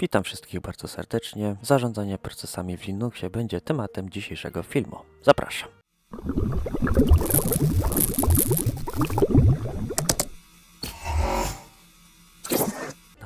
Witam wszystkich bardzo serdecznie. Zarządzanie procesami w Linuxie będzie tematem dzisiejszego filmu. Zapraszam.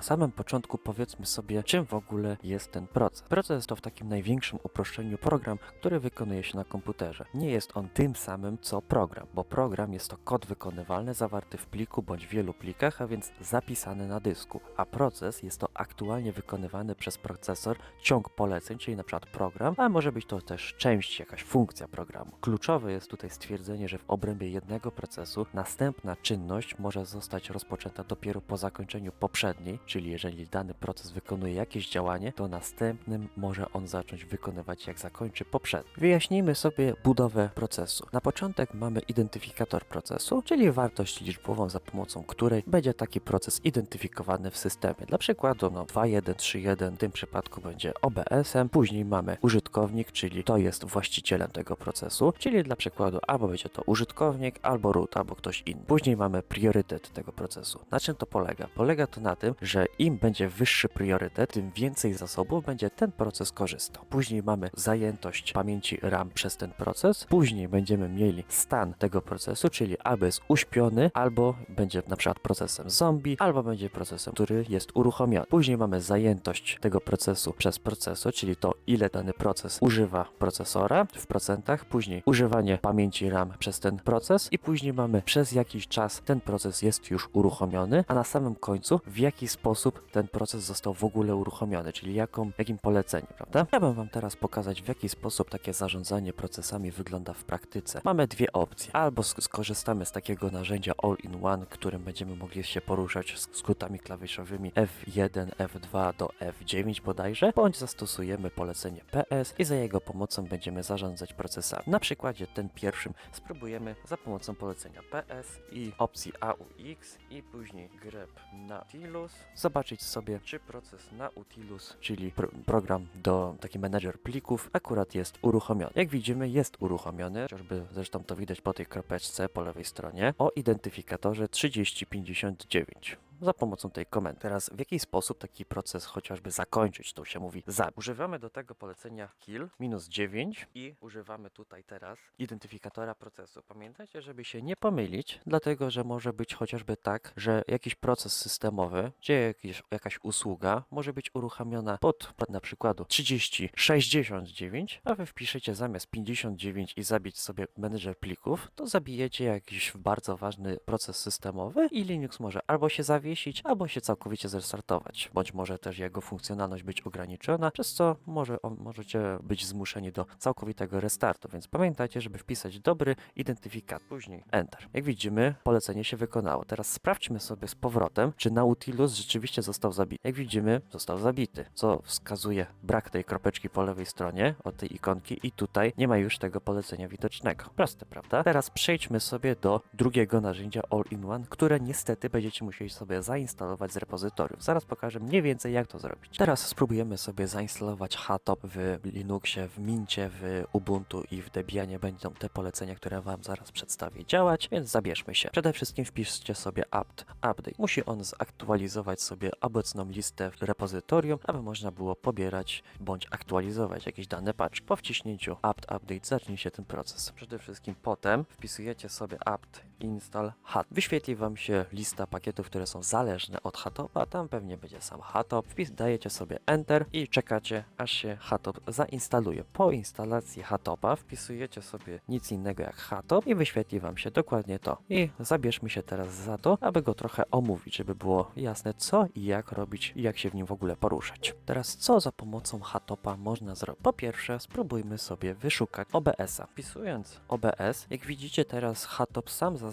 Na samym początku powiedzmy sobie, czym w ogóle jest ten proces. Proces to w takim największym uproszczeniu program, który wykonuje się na komputerze. Nie jest on tym samym co program, bo program jest to kod wykonywalny zawarty w pliku bądź wielu plikach, a więc zapisany na dysku, a proces jest to aktualnie wykonywany przez procesor ciąg poleceń, czyli na przykład program, a może być to też część, jakaś funkcja programu. Kluczowe jest tutaj stwierdzenie, że w obrębie jednego procesu następna czynność może zostać rozpoczęta dopiero po zakończeniu poprzedniej, czyli jeżeli dany proces wykonuje jakieś działanie, to następnym może on zacząć wykonywać jak zakończy poprzedni. Wyjaśnijmy sobie budowę procesu. Na początek mamy identyfikator procesu, czyli wartość liczbową, za pomocą której będzie taki proces identyfikowany w systemie. Dla przykładu, no 2131 w tym przypadku będzie OBS-em, później mamy użytkownik, czyli to jest właścicielem tego procesu, czyli dla przykładu albo będzie to użytkownik, albo root, albo ktoś inny. Później mamy priorytet tego procesu. Na czym to polega? Polega to na tym, że im będzie wyższy priorytet, tym więcej zasobów będzie ten proces korzystał. Później mamy zajętość pamięci RAM przez ten proces. Później będziemy mieli stan tego procesu, czyli albo jest uśpiony, albo będzie na przykład procesem zombie, albo będzie procesem, który jest uruchomiony. Później mamy zajętość tego procesu przez procesor, czyli to ile dany proces używa procesora w procentach. Później używanie pamięci RAM przez ten proces i później mamy przez jakiś czas ten proces jest już uruchomiony, a na samym końcu w jaki sposób ten proces został w ogóle uruchomiony, czyli jaką, jakim poleceniem, prawda? Chciałbym Wam teraz pokazać, w jaki sposób takie zarządzanie procesami wygląda w praktyce. Mamy dwie opcje. Albo sk- skorzystamy z takiego narzędzia All-in-One, którym będziemy mogli się poruszać z skrótami klawiszowymi F1, F2 do F9 bodajże, bądź zastosujemy polecenie PS i za jego pomocą będziemy zarządzać procesami. Na przykładzie ten pierwszym spróbujemy za pomocą polecenia PS i opcji AUX i później grep Nautilus zobaczyć sobie, czy proces Nautilus, czyli pr program do taki menedżer plików, akurat jest uruchomiony. Jak widzimy, jest uruchomiony, chociażby zresztą to widać po tej kropeczce po lewej stronie, o identyfikatorze 3059 za pomocą tej komendy. Teraz w jaki sposób taki proces chociażby zakończyć, to się mówi za. Używamy do tego polecenia kill minus 9 i używamy tutaj teraz identyfikatora procesu. Pamiętajcie, żeby się nie pomylić, dlatego że może być chociażby tak, że jakiś proces systemowy, czy jakiś, jakaś usługa może być uruchomiona pod, pod na przykładu 3069, a wy wpiszecie zamiast 59 i zabić sobie menedżer plików, to zabijecie jakiś bardzo ważny proces systemowy i Linux może albo się zawiesić, albo się całkowicie zrestartować, bądź może też jego funkcjonalność być ograniczona, przez co może on, możecie być zmuszeni do całkowitego restartu, więc pamiętajcie, żeby wpisać dobry identyfikat, później Enter. Jak widzimy, polecenie się wykonało. Teraz sprawdźmy sobie z powrotem, czy Nautilus rzeczywiście został zabity. Jak widzimy, został zabity, co wskazuje brak tej kropeczki po lewej stronie od tej ikonki i tutaj nie ma już tego polecenia widocznego. Proste, prawda? Teraz przejdźmy sobie do drugiego narzędzia All-in-One, które niestety będziecie musieli sobie zainstalować z repozytorium. Zaraz pokażę mniej więcej jak to zrobić. Teraz spróbujemy sobie zainstalować HTOP w Linuxie, w Mincie, w Ubuntu i w Debianie będą te polecenia, które Wam zaraz przedstawię działać, więc zabierzmy się. Przede wszystkim wpiszcie sobie apt update. Musi on zaktualizować sobie obecną listę w repozytorium, aby można było pobierać bądź aktualizować jakieś dane paczki. Po wciśnięciu apt update zacznie się ten proces. Przede wszystkim potem wpisujecie sobie apt install hat. Wyświetli Wam się lista pakietów, które są zależne od hatopa, tam pewnie będzie sam hatop. Wpis dajecie sobie enter i czekacie, aż się hatop zainstaluje. Po instalacji hatopa wpisujecie sobie nic innego jak hatop i wyświetli Wam się dokładnie to. I zabierzmy się teraz za to, aby go trochę omówić, żeby było jasne co i jak robić i jak się w nim w ogóle poruszać. Teraz co za pomocą hatopa można zrobić? Po pierwsze spróbujmy sobie wyszukać OBS-a. Wpisując OBS, jak widzicie teraz hatop sam zaznaczył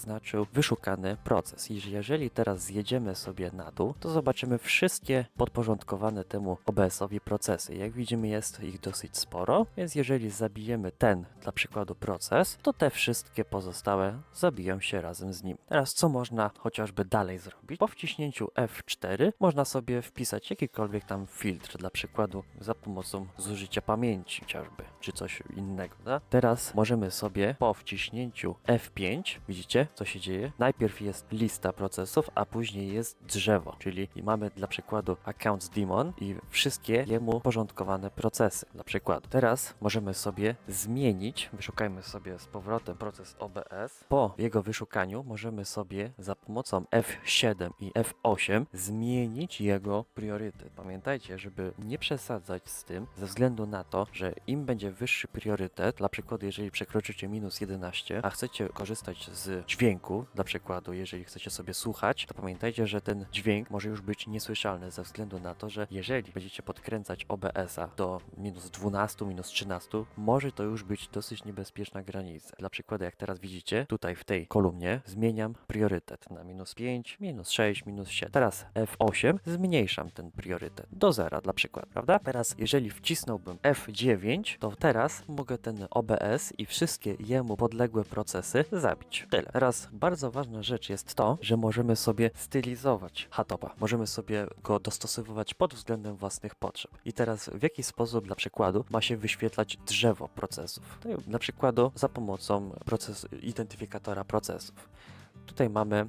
wyszukany proces. I jeżeli teraz zjedziemy sobie na dół, to zobaczymy wszystkie podporządkowane temu OBS-owi procesy. Jak widzimy jest ich dosyć sporo, więc jeżeli zabijemy ten, dla przykładu proces, to te wszystkie pozostałe zabiją się razem z nim. Teraz co można chociażby dalej zrobić? Po wciśnięciu F4 można sobie wpisać jakikolwiek tam filtr, dla przykładu za pomocą zużycia pamięci chociażby, czy coś innego. Da? Teraz możemy sobie po wciśnięciu F5, widzicie, co się dzieje? Najpierw jest lista procesów, a później jest drzewo, czyli mamy dla przykładu accounts daemon i wszystkie jemu porządkowane procesy. Dla przykładu. Teraz możemy sobie zmienić, wyszukajmy sobie z powrotem proces OBS. Po jego wyszukaniu możemy sobie za pomocą F7 i F8 zmienić jego priorytet. Pamiętajcie, żeby nie przesadzać z tym, ze względu na to, że im będzie wyższy priorytet, dla przykładu, jeżeli przekroczycie minus 11, a chcecie korzystać z dźwięku, dla przykładu, jeżeli chcecie sobie słuchać, to pamiętajcie, że ten dźwięk może już być niesłyszalny ze względu na to, że jeżeli będziecie podkręcać OBS-a do minus 12, minus 13, może to już być dosyć niebezpieczna granica. Dla przykładu, jak teraz widzicie, tutaj w tej kolumnie zmieniam priorytet na minus 5, minus 6, minus 7. Teraz F8 zmniejszam ten priorytet do zera dla przykładu, prawda? Teraz jeżeli wcisnąłbym F9, to teraz mogę ten OBS i wszystkie jemu podległe procesy zabić. Tyle. Teraz bardzo ważna rzecz jest to, że możemy sobie stylizować Hatopa. Możemy sobie go dostosowywać pod względem własnych potrzeb. I teraz w jaki sposób dla przykładu ma się wyświetlać drzewo procesów? To dla przykładu za pomocą proces, identyfikatora procesów. Tutaj mamy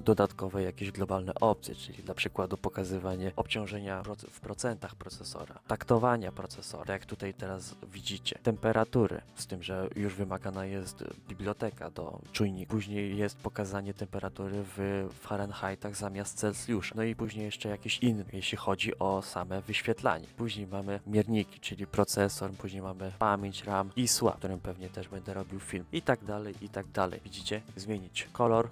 dodatkowe jakieś globalne opcje, czyli dla przykładu pokazywanie obciążenia w procentach procesora, taktowania procesora, jak tutaj teraz widzicie, temperatury, z tym, że już wymagana jest biblioteka do czujnika. Później jest pokazanie temperatury w Fahrenheitach zamiast Celsjusza. No i później jeszcze jakieś inne, jeśli chodzi o same wyświetlanie. Później mamy mierniki, czyli procesor, później mamy pamięć RAM i SWA, w którym pewnie też będę robił film i tak dalej, i tak dalej. Widzicie? Zmienić kolor,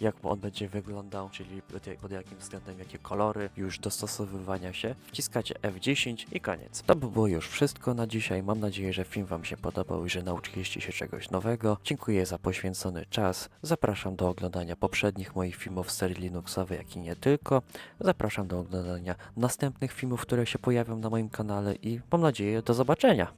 jak on będzie wyglądał, czyli pod, jak- pod jakim względem, jakie kolory, już dostosowywania się. Wciskacie F10 i koniec. To by było już wszystko na dzisiaj. Mam nadzieję, że film Wam się podobał i że nauczyliście się czegoś nowego. Dziękuję za poświęcony czas. Zapraszam do oglądania poprzednich moich filmów z serii Linuxowej, jak i nie tylko. Zapraszam do oglądania następnych filmów, które się pojawią na moim kanale i mam nadzieję do zobaczenia.